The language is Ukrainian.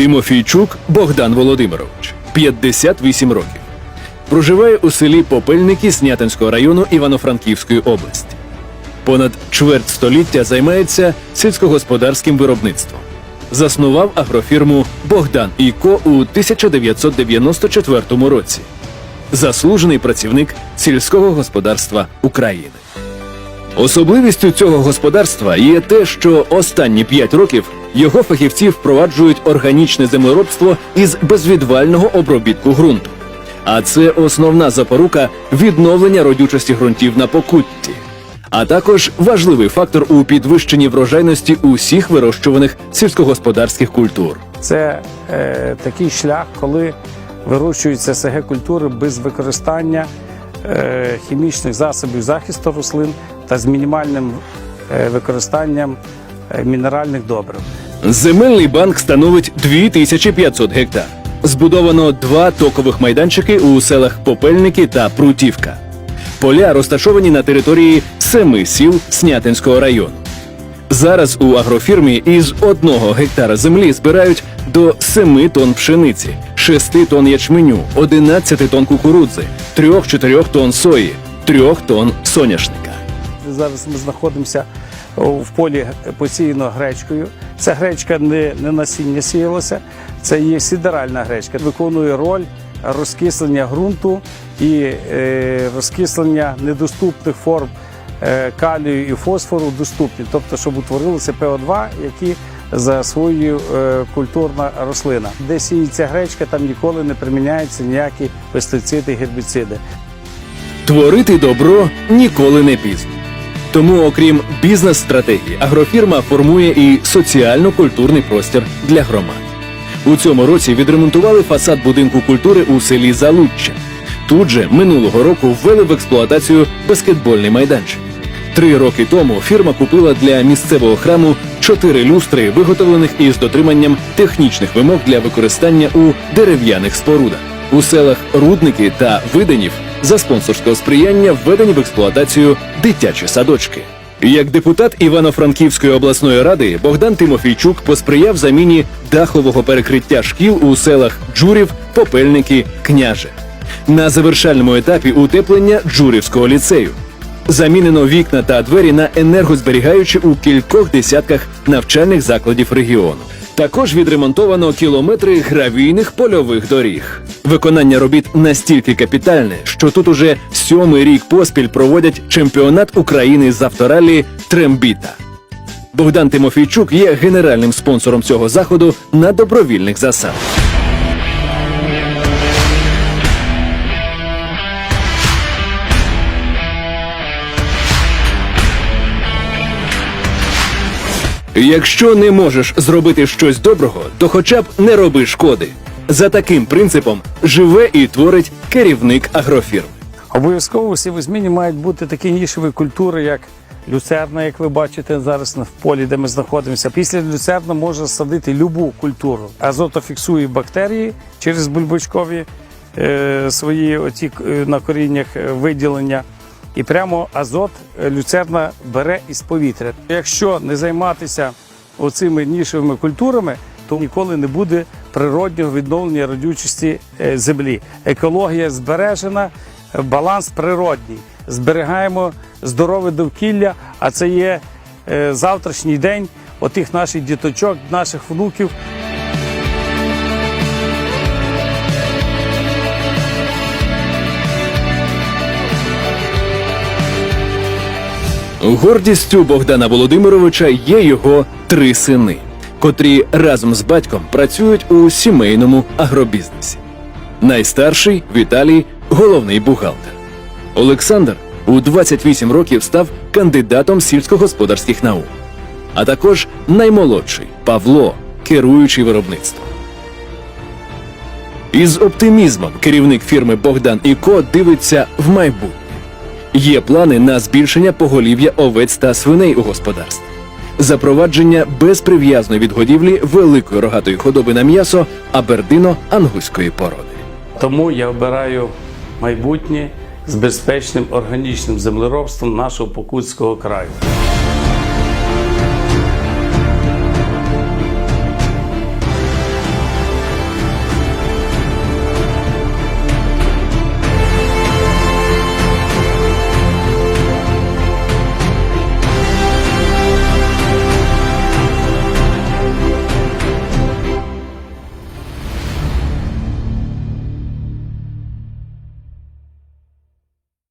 Тимофійчук Богдан Володимирович, 58 років. Проживає у селі Попельники Снятинського району Івано-Франківської області. Понад чверть століття займається сільськогосподарським виробництвом. Заснував агрофірму Богдан і Ко у 1994 році. Заслужений працівник сільського господарства України. Особливістю цього господарства є те, що останні 5 років його фахівці впроваджують органічне землеробство із безвідвального обробітку ґрунту. А це основна запорука відновлення родючості ґрунтів на покутті, а також важливий фактор у підвищенні врожайності усіх вирощуваних сільськогосподарських культур. Це е, такий шлях, коли вирощуються СГ культури без використання хімічних засобів захисту рослин та з мінімальним е, використанням е, мінеральних добрив. Земельний банк становить 2500 гектар. Збудовано два токових майданчики у селах Попельники та Прутівка. Поля розташовані на території семи сіл Снятинського району. Зараз у агрофірмі із одного гектара землі збирають до 7 тонн пшениці, 6 тонн ячменю, 11 тонн кукурудзи, 3-4 тонн сої, 3 тонн соняшника. Зараз ми знаходимося в полі посіяно гречкою. Ця гречка не, не насіння сіялася, це є сідеральна гречка. Виконує роль розкислення ґрунту і е, розкислення недоступних форм е, калію і фосфору доступні, тобто, щоб утворилося ПО2, які засвоює е, культурна рослина. Де сіється гречка, там ніколи не приміняються ніякі пестициди, гербіциди. Творити добро ніколи не пізно. Тому, окрім бізнес-стратегії, агрофірма формує і соціально-культурний простір для громад. У цьому році відремонтували фасад будинку культури у селі Залуччя. Тут же минулого року ввели в експлуатацію баскетбольний майданчик. Три роки тому фірма купила для місцевого храму чотири люстри, виготовлених із дотриманням технічних вимог для використання у дерев'яних спорудах. У селах Рудники та Виденів за спонсорського сприяння введені в експлуатацію дитячі садочки. Як депутат Івано-Франківської обласної ради Богдан Тимофійчук посприяв заміні дахового перекриття шкіл у селах Джурів, Попельники, Княже. На завершальному етапі утеплення Джурівського ліцею. Замінено вікна та двері на енергозберігаючі у кількох десятках навчальних закладів регіону. Також відремонтовано кілометри гравійних польових доріг. Виконання робіт настільки капітальне, що тут уже сьомий рік поспіль проводять чемпіонат України з авторалі Трембіта. Богдан Тимофійчук є генеральним спонсором цього заходу на добровільних засадах. Якщо не можеш зробити щось доброго, то хоча б не роби шкоди. За таким принципом живе і творить керівник агрофірм. Обов'язково у сівозміні мають бути такі нішеві культури, як люцерна, як ви бачите зараз в полі, де ми знаходимося. Після люцерна можна садити любу культуру. Азотофіксує бактерії через бульбочкові е, свої оті е, на коріннях е, виділення. І прямо азот е, люцерна бере із повітря. Якщо не займатися оцими нішевими культурами, то ніколи не буде природнього відновлення родючості е, землі. Екологія збережена, е, баланс природній. Зберігаємо здорове довкілля, а це є завтрашній день отих наших діточок, наших внуків. Гордістю Богдана Володимировича є його три сини, котрі разом з батьком працюють у сімейному агробізнесі. Найстарший Віталій головний бухгалтер. Олександр у 28 років став кандидатом сільськогосподарських наук, а також наймолодший Павло, керуючий виробництвом. Із оптимізмом керівник фірми Богдан і Ко дивиться в майбутнє. Є плани на збільшення поголів'я овець та свиней у господарстві, запровадження безприв'язної відгодівлі великої рогатої худоби на м'ясо абердино ангуської породи. Тому я обираю майбутнє з безпечним органічним землеробством нашого Покутського краю.